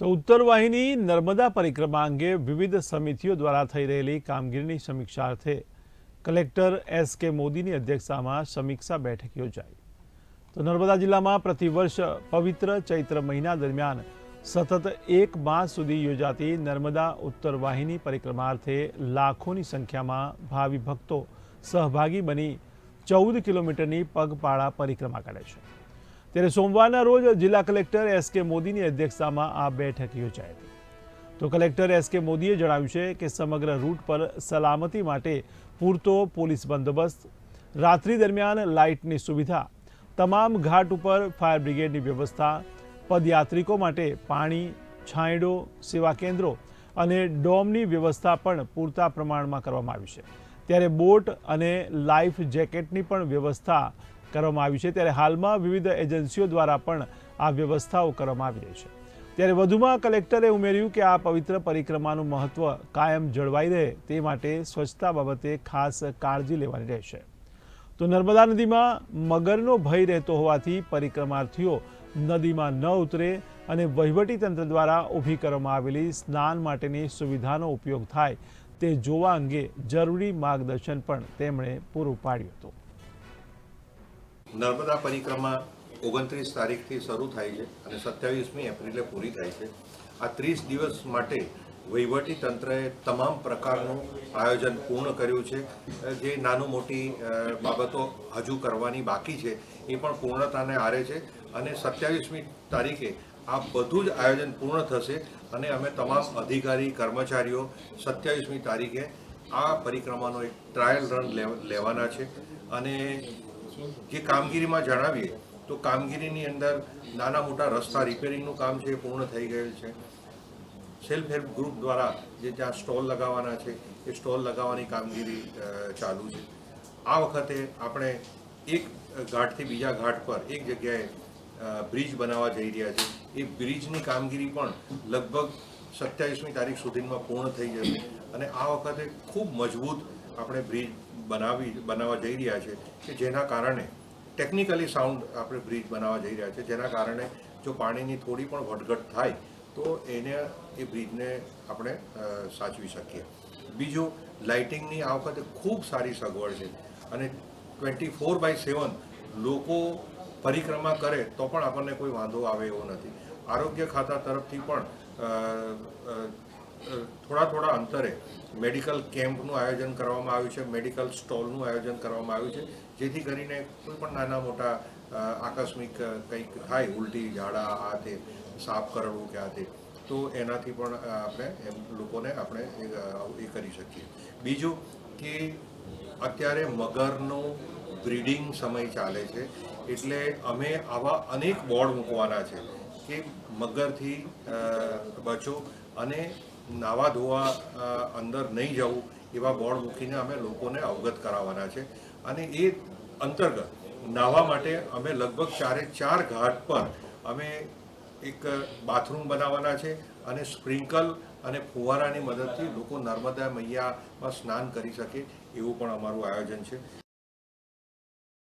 તો ઉત્તર વાહિની નર્મદા પરિક્રમા અંગે વિવિધ સમિતિઓ દ્વારા થઈ રહેલી કામગીરીની સમીક્ષાર્થે કલેક્ટર એસ કે મોદીની અધ્યક્ષતામાં સમીક્ષા બેઠક યોજાઈ. તો નર્મદા જિલ્લામાં પ્રતિવર્ષ પવિત્ર ચૈત્ર મહિના દરમિયાન સતત એક માસ સુધી યોજાતી નર્મદા ઉત્તર વાહિની પરિક્રમાર્થે લાખોની સંખ્યામાં ભાવિ ભક્તો સહભાગી બની ચૌદ કિલોમીટરની પગપાળા પરિક્રમા કરે છે. ત્યારે સોમવારના રોજ જિલ્લા કલેક્ટર એસ કે મોદીની અધ્યક્ષતામાં આ બેઠક યોજાઈ હતી. તો કલેક્ટર એસ કે મોદીએ જણાવ્યું છે કે સમગ્ર રૂટ પર સલામતી માટે પૂરતો પોલીસ બંદોબસ્ત, રાત્રિ દરમિયાન લાઇટની સુવિધા, તમામ ઘાટ ઉપર ફાયર બ્રિગેડની વ્યવસ્થા, પદયાત્રિકો માટે પાણી, છાંયડો, સેવા કેન્દ્રો અને ડોમની વ્યવસ્થા પણ પૂરતા પ્રમાણમાં કરવામાં આવી છે. ત્યારે બોટ અને લાઈફ જેકેટની પણ વ્યવસ્થા કરવામાં આવી છે. ત્યારે હાલમાં વિવિધ એજન્સીઓ દ્વારા પણ આ વ્યવસ્થાઓ કરવામાં આવી રહી છે. ત્યારે વધુમાં કલેક્ટરે ઉમેર્યું કે આ પવિત્ર પરિક્રમાનું મહત્વ કાયમ જળવાઈ રહે તે માટે સ્વચ્છતા બાબતે ખાસ કાળજી લેવાની રહેશે. તો નર્મદા નદીમાં મગરનો ભય રહેતો હોવાથી પરિક્રમાર્થીઓ નદીમાં ન ઉતરે અને વહીવટી તંત્ર દ્વારા ઊભી કરવામાં આવેલી સ્નાન માટેની સુવિધાનો ઉપયોગ થાય તે જોવા અંગે જરૂરી માર્ગદર્શન પણ તેમણે પૂરું પાડ્યું હતું. નર્મદા પરિક્રમા ઓગણત્રીસ તારીખથી શરૂ થાય છે અને સત્યાવીસમી એપ્રિલે પૂરી થાય છે. આ ત્રીસ દિવસ માટે વહીવટી તંત્રએ તમામ પ્રકારનું આયોજન પૂર્ણ કર્યું છે. જે નાનું મોટી બાબતો હજુ કરવાની બાકી છે, એ પણ પૂર્ણતાને આરે છે. અને સત્યાવીસમી તારીખે આ બધું જ આયોજન પૂર્ણ થશે અને અમે તમામ અધિકારી, કર્મચારીઓ સત્યાવીસમી તારીખે આ પરિક્રમાનો એક ટ્રાયલ રન લેવ- લેવાના છે. અને જે કામગીરીમાં જણાવીએ, તો કામગીરીની અંદર નાના મોટા રસ્તા રિપેરિંગનું કામ છે પૂર્ણ થઈ ગયેલ છે. સેલ્ફ હેલ્પ ગ્રુપ દ્વારા જે ત્યાં સ્ટોલ લગાવવાના છે, એ સ્ટોલ લગાવવાની કામગીરી ચાલુ છે. આ વખતે આપણે એક ઘાટથી બીજા ઘાટ પર એક જગ્યાએ બ્રિજ બનાવવા જઈ રહ્યા છે. એ બ્રિજની કામગીરી પણ લગભગ સત્યાવીસમી તારીખ સુધીમાં પૂર્ણ થઈ જશે અને આ વખતે ખૂબ મજબૂત આપણે બ્રિજ બનાવી, બનાવવા જઈ રહ્યા છે કે જેના કારણે ટેકનિકલી સાઉન્ડ આપણે બ્રિજ બનાવવા જઈ રહ્યા છે, જેના કારણે જો પાણીની થોડી પણ વધઘટ થાય, તો એને એ બ્રિજને આપણે સાચવી શકીએ. બીજું લાઇટિંગની આ વખતે ખૂબ સારી સગવડ છે અને ટ્વેન્ટી ફોર બાય સેવન લોકો પરિક્રમા કરે તો પણ આપણને કોઈ વાંધો આવે એવો નથી. આરોગ્ય ખાતા તરફથી પણ થોડા થોડા અંતરે મેડિકલ કેમ્પનું આયોજન કરવામાં આવ્યું છે, મેડિકલ સ્ટોલનું આયોજન કરવામાં આવ્યું છે, જેથી કરીને કોઈ પણ નાના મોટા આકસ્મિક કંઈક થાય, ઉલટી, ઝાડા, આ તે સાફ કરવું કે આ તે, તો એનાથી પણ આપણે એમ લોકોને આપણે એ કરી શકીએ. બીજું કે અત્યારે મગરનું બ્રીડિંગ સમય ચાલે છે, એટલે અમે આવા અનેક બોર્ડ મૂકવાના છે કે મગરથી બચો અને નાવા ધોવા અંદર નહીં જવું એવા બોર્ડ મૂકીને અમે લોકોને અવગત કરાવવાના છે. અને એ અંતર્ગત નાહવા માટે અમે લગભગ ચારે ચાર ઘાટ પર અમે એક બાથરૂમ બનાવવાના છે અને સ્પ્રિંકલ અને ફુવારાની મદદથી લોકો નર્મદા મૈયામાં સ્નાન કરી શકે એવું પણ અમારું આયોજન છે.